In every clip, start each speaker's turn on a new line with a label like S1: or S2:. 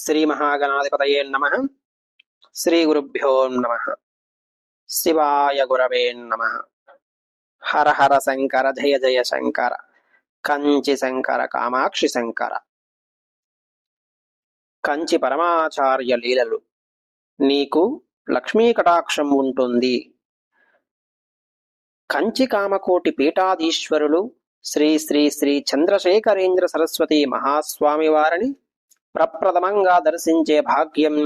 S1: శ్రీ మహాగణాధిపతయే నమ. శ్రీ గురుభ్యో నమ. శివాయ గురవే నమ. హర హర శంకర జయ జయ శంకర కంచి శంకర కామాక్షి శంకర. కంచి పరమాచార్య లీలలు. నీకు లక్ష్మీ కటాక్షం ఉంటుంది. కంచి కామకోటి పీఠాధీశ్వరులు శ్రీ శ్రీ శ్రీ చంద్రశేఖరేంద్ర సరస్వతి మహాస్వామి వారిని ప్రప్రథమంగా దర్శించే భాగ్యం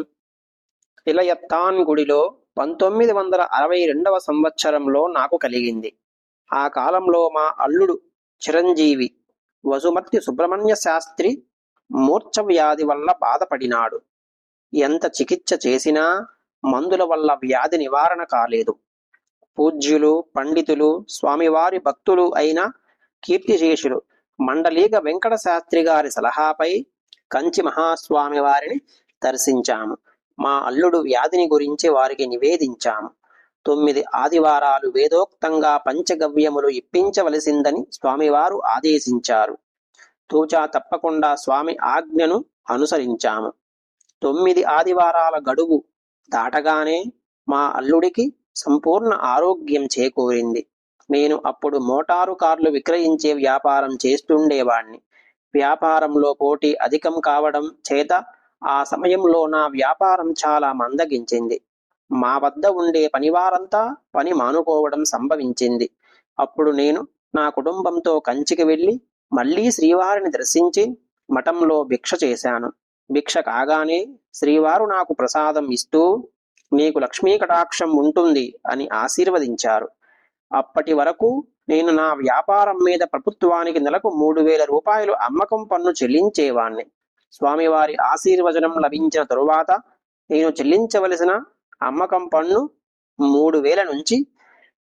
S1: ఇలయత్తాన్ గుడిలో పంతొమ్మిది వందల అరవై రెండవ సంవత్సరంలో నాకు కలిగింది. ఆ కాలంలో మా అల్లుడు చిరంజీవి వసుమర్తి సుబ్రహ్మణ్య శాస్త్రి మూర్ఛ వ్యాధి వల్ల బాధపడినాడు. ఎంత చికిత్స చేసినా మందుల వల్ల వ్యాధి నివారణ కాలేదు. పూజ్యులు పండితులు స్వామివారి భక్తులు అయిన కీర్తిశేషులు మండలీక వెంకట శాస్త్రి గారి సలహాపై కంచి మహాస్వామి వారిని దర్శించాము. మా అల్లుడు వ్యాధిని గురించి వారికి నివేదించాము. తొమ్మిది ఆదివారాలు వేదోక్తంగా పంచగవ్యములు ఇప్పించవలసిందని స్వామివారు ఆదేశించారు. తూచా తప్పకుండా స్వామి ఆజ్ఞను అనుసరించాము. తొమ్మిది ఆదివారాల గడువు దాటగానే మా అల్లుడికి సంపూర్ణ ఆరోగ్యం చేకూరింది. నేను అప్పుడు మోటారు కార్లు విక్రయించే వ్యాపారం చేస్తుండేవాణ్ణి. వ్యాపారంలో పోటీ అధికం కావడం చేత ఆ సమయంలో నా వ్యాపారం చాలా మందగించింది. మా వద్ద ఉండే పనివారంతా పని మానుకోవడం సంభవించింది. అప్పుడు నేను నా కుటుంబంతో కంచికి వెళ్ళి మళ్ళీ శ్రీవారిని దర్శించి మఠంలో భిక్ష చేశాను. భిక్ష కాగానే శ్రీవారు నాకు ప్రసాదం ఇస్తూ నీకు లక్ష్మీ కటాక్షం ఉంటుంది అని ఆశీర్వదించారు. అప్పటి వరకు నేను నా వ్యాపారం మీద ప్రభుత్వానికి నెలకు మూడు వేల రూపాయలు అమ్మకం పన్ను చెల్లించేవాణ్ణి. స్వామివారి ఆశీర్వచనం లభించిన తరువాత నేను చెల్లించవలసిన అమ్మకం పన్ను మూడు వేల నుంచి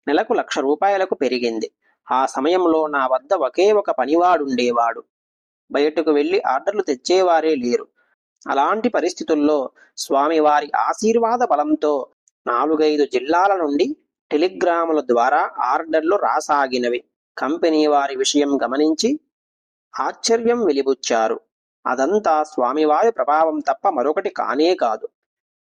S1: నెలకు లక్ష రూపాయలకు పెరిగింది. ఆ సమయంలో నా వద్ద ఒకే ఒక పనివాడుండేవాడు. బయటకు వెళ్ళి ఆర్డర్లు తెచ్చేవారే లేరు. అలాంటి పరిస్థితుల్లో స్వామివారి ఆశీర్వాద బలంతో నాలుగైదు జిల్లాల నుండి టెలిగ్రాముల ద్వారా ఆర్డర్లు రాసాగినవి. కంపెనీ వారి విషయం గమనించి ఆశ్చర్యం వెలిబుచ్చారు. అదంతా స్వామివారి ప్రభావం తప్ప మరొకటి కానే కాదు.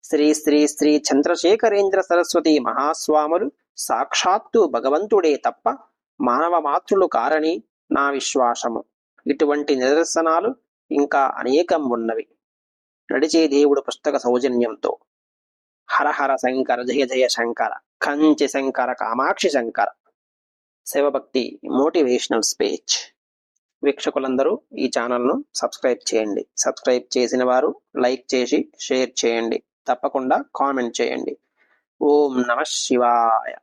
S1: శ్రీ శ్రీ శ్రీ చంద్రశేఖరేంద్ర సరస్వతి మహాస్వాములు సాక్షాత్తు భగవంతుడే తప్ప మానవ మాతృలు కారని నా విశ్వాసము. ఇటువంటి నిదర్శనాలు ఇంకా అనేకం ఉన్నవి. నడిచే దేవుడు పుస్తక సౌజన్యంతో. హరహర శంకర జయ జయ శంకర కంచి శంకర కామాక్షి శంకర. శివభక్తి మోటివేషనల్ స్పీచ్. వీక్షకులందరూ ఈ ఛానల్ను సబ్స్క్రైబ్ చేయండి. సబ్స్క్రైబ్ చేసిన వారు లైక్ చేసి షేర్ చేయండి. తప్పకుండా కామెంట్ చేయండి. ఓం నమ శివాయ.